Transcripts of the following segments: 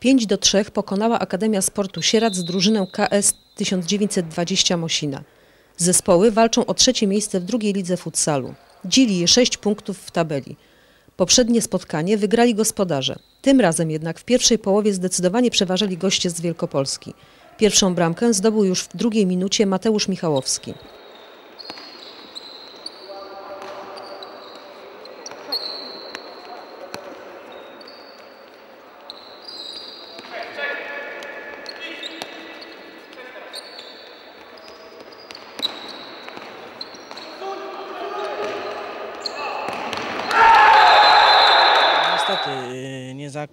5 do 3 pokonała Akademia Sportu Sieradz z drużyną KS 1920 Mosina. Zespoły walczą o trzecie miejsce w drugiej lidze futsalu. Dzieli je 6 punktów w tabeli. Poprzednie spotkanie wygrali gospodarze. Tym razem jednak w pierwszej połowie zdecydowanie przeważali goście z Wielkopolski. Pierwszą bramkę zdobył już w drugiej minucie Mateusz Michałowski. Niestety, y, nie za...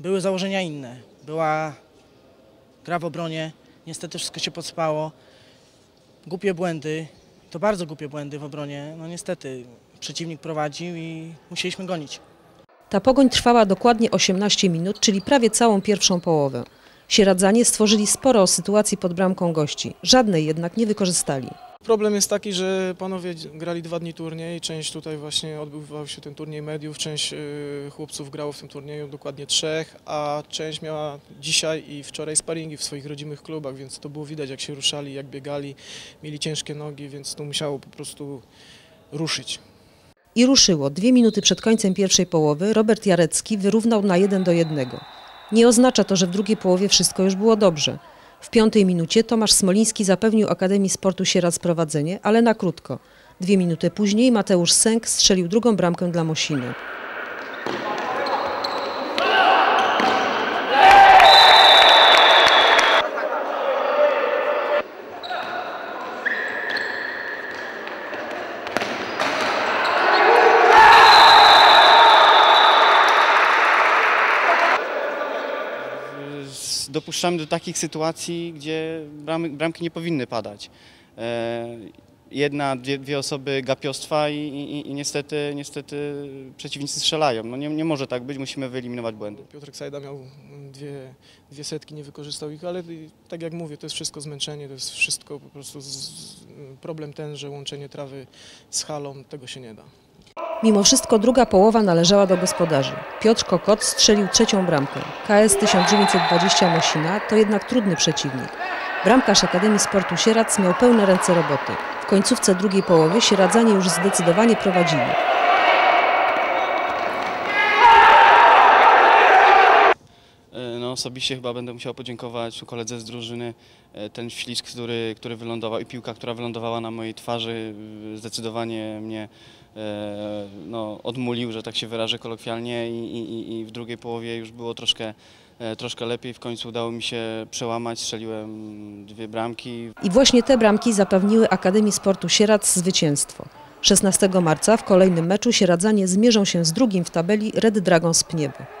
były założenia inne. Była gra w obronie, niestety wszystko się podspało. Głupie błędy, to bardzo głupie błędy w obronie. No niestety, przeciwnik prowadził i musieliśmy gonić. Ta pogoń trwała dokładnie 18 minut, czyli prawie całą pierwszą połowę. Sieradzanie stworzyli sporo sytuacji pod bramką gości. Żadnej jednak nie wykorzystali. Problem jest taki, że panowie grali dwa dni turniej, część tutaj właśnie odbywał się ten turniej mediów, część y, chłopców grało w tym turnieju, dokładnie trzech, a część miała dzisiaj i wczoraj sparingi w swoich rodzimych klubach, więc to było widać jak się ruszali, jak biegali, mieli ciężkie nogi, więc to musiało po prostu ruszyć. I ruszyło. Dwie minuty przed końcem pierwszej połowy Robert Jarecki wyrównał na 1 do 1. Nie oznacza to, że w drugiej połowie wszystko już było dobrze. W piątej minucie Tomasz Smoliński zapewnił Akademii Sportu Sieradz prowadzenie, ale na krótko. Dwie minuty później Mateusz Sęk strzelił drugą bramkę dla Mosiny. Dopuszczamy do takich sytuacji, gdzie bramy, bramki nie powinny padać. E, jedna, dwie, dwie osoby gapiostwa i, i, i niestety, niestety przeciwnicy strzelają. No nie, nie może tak być, musimy wyeliminować błędy. Piotrek Sajda miał dwie, dwie setki, nie wykorzystał ich, ale tak jak mówię, to jest wszystko zmęczenie, to jest wszystko po prostu z, problem ten, że łączenie trawy z halą, tego się nie da. Mimo wszystko druga połowa należała do gospodarzy. Piotr Kokot strzelił trzecią bramkę. KS 1920 Mosina to jednak trudny przeciwnik. Bramkarz Akademii Sportu Sieradz miał pełne ręce roboty. W końcówce drugiej połowy Sieradzanie już zdecydowanie prowadzili. No, osobiście chyba będę musiał podziękować koledze z drużyny. E, Ten ślisk, który, który wylądował i piłka, która wylądowała na mojej twarzy, e, zdecydowanie mnie e, no, odmulił, że tak się wyrażę kolokwialnie i, i, i w drugiej połowie już było troszkę, troszkę lepiej. W końcu udało mi się przełamać, strzeliłem dwie bramki. I właśnie te bramki zapewniły Akademii Sportu Sieradz zwycięstwo. 16 marca w kolejnym meczu Sieradzanie zmierzą się z drugim w tabeli Red Dragons Pniewy.